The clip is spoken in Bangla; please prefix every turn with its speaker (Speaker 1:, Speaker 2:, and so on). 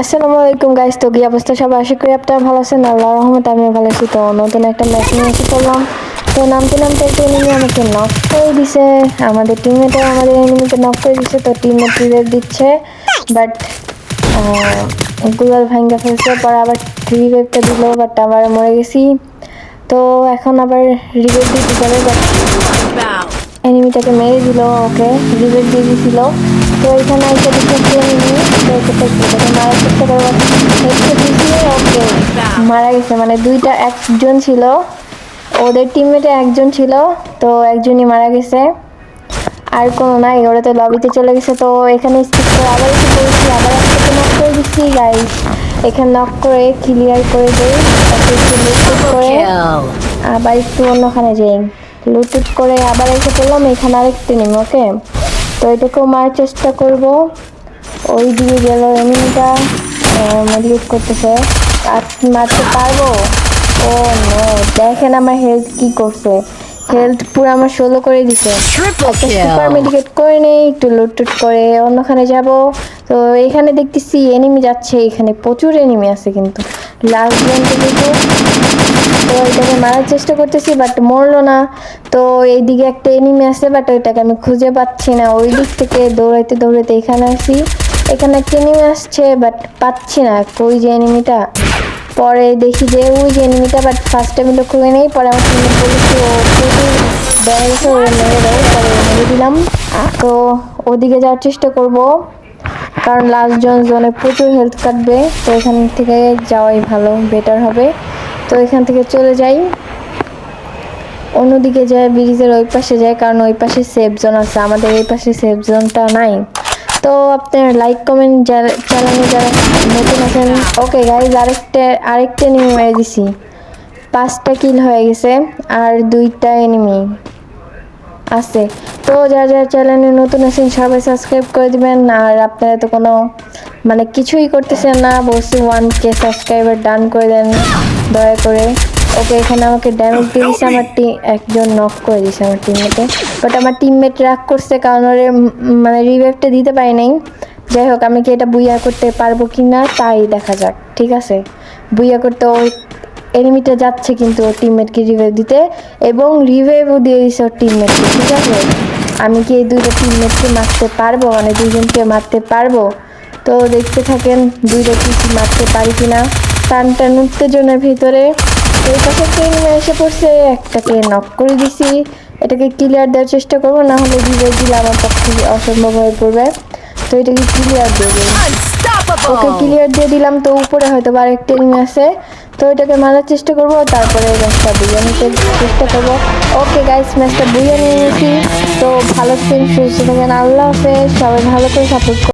Speaker 1: আসসালামু আলাইকুম গাইস তো কি অবস্থা সবাই আশা করি আপনারা ভালো আছেন। আল্লাহ রহমত আমিও ভালো আছি। তো নতুন একটা ম্যাচ নিয়ে এসে পড়লাম। তো নামতে নামতে একটা এনিমি আমাকে নক করে দিছে। আমাদের টিমমেটে আমাদের এনিমিকে নক করে দিছে। তো টিমমেট রিভেভ দিচ্ছে। বাট গুগল ভাঙ্গা ফেলছে। পরে আবার রিভেভটা দিল বাট আবার মরে গেছি। তো এখন আবার রিভেভ দিতে যাবে বাট এনিমিটাকে মেরে দিল ওকে। রিভেভ দিয়ে দিছিল। তো এখানে একটা দিচ্ছে একটা এনিমি তো এটাকে এটাকে মারার চেষ্টা করব হেডশট ওকে মারা গেছে মানে দুইটা একজন ছিল, ওদের টিমমেটে একজন ছিল, তো একজনই মারা গেছে। আর কোনো নাই, ওরা তো লবিতে চলে গেছে, তো এখানে স্কিপ করে আবার একটু করেছি আবার একসাথে নক করে দিচ্ছি গাইস এখানে নক করে ক্লিয়ার করে দেই একটু করে আবার একটু অন্যখানে যাই। লুটুট করে আবার এসে পড়লাম, এখানে আরেকটা নিম ওকে তো এটাকেও মারার চেষ্টা করব। ওই দিকে গেল এমনিটা লুট করতেছে। আর মারতে পারব? ও নো দেখেন আমার হেলথ কি করছে। হেলথ পুরো আমার ষোলো করে দিছে. সুপার মেডিকেট করে নেই একটু লুটটুট করে অন্যখানে যাব। তো এখানে দেখতেছি এনিমি যাচ্ছে এখানে প্রচুর এনিমি আছে কিন্তু। লাস্ট জনকে দেখো। তো এটাকে মারার চেষ্টা করতেছি বাট মরলো না। তো এইদিকে একটা এনিমি আছে বাট ওইটাকে আমি খুঁজে পাচ্ছি না। ওই দিক থেকে দৌড়াইতে দৌড়াইতে এখানে আসি। এখানে একটা এনিমি আসছে বাট পাচ্ছি না। ওই যে এনিমিটা পরে দেখি যে ওই যে এনিমিটা বাট ফার্স্ট আমি লক্ষ্য করে নেই। পরে আমার টিমে বলেছি, ও মেরে দেয় মেরে দিলাম। তো ওদিকে যাওয়ার চেষ্টা করব, কারণ লাস্ট জন জোনে প্রচুর হেলথ কাটবে, তো এখান থেকে যাওয়াই ভালো বেটার হবে। তো এখান থেকে চলে যাই। অন্যদিকে যায় ব্রিজের ওই পাশে যায়, কারণ ওই পাশে সেফ জোন আছে। আমাদের এই পাশে সেফ জোনটা নাই। তো আপনার লাইক কমেন্ট যারা চ্যানেলে যারা নতুন আছেন ওকে গাইজ আরেকটা আরেকটা এনিমি মেরে দিছি। পাঁচটা কিল হয়ে গেছে, আর দুইটা এনিমি আছে। তো যারা যারা চ্যানেলে নতুন আছেন, সবাই সাবস্ক্রাইব করে দিবেন। আর আপনারা তো কোনো মানে কিছুই করতেছেন না, বলছি ওয়ান কে সাবস্ক্রাইবার ডান করে দেন। দয়া করে। ওকে এখানে আমাকে ড্যামেজ দিয়ে দিছে আমার টিম একজন নক করে দিছে আমার টিমমেটে বাট আমার টিমমেট রাগ করছে কারণ ওরে মানে রিভাইভটা দিতে পারি নাই। যাই হোক আমি কি এটা বুইয়া করতে পারব কি না তাই দেখা যাক ঠিক আছে? বুইয়া করতে ওই এনিমিটা যাচ্ছে কিন্তু ওর টিমমেটকে রিভাইভ দিতে এবং রিভাইভও দিয়ে দিছে ওর টিমমেটকে ঠিক আছে? আমি কি এই দুইটা টিমমেটকে মারতে পারব? মানে দুইজনকে মারতে পারব? তো দেখতে থাকেন দুইটা কি কি মারতে পারি কিনা। টান টান উত্তেজনার ভিতরে এই পাশে এনিমি এসে পড়ছে একটাকে নক করে দিছি। এটাকে ক্লিয়ার দেওয়ার চেষ্টা করব না হলে রিভাইভ দিলে আমার পক্ষে অসম্ভব হয়ে পড়বে। তো এটাকে ক্লিয়ার দিয়ে ওকে ক্লিয়ার দিয়ে দিলাম তো উপরে হয়তো বা আরেকটা এনিমি আছে তো এটাকে মারার চেষ্টা করব তারপরে ম্যাচটা বুঝে নিতে চেষ্টা করব। ওকে গাইস ম্যাচটা বুঝে নিয়ে নিয়েছি তো ভালো থাকেন সুস্থ থাকেন আল্লাহ হাফেজ। সবাই ভালো করে সাপোর্ট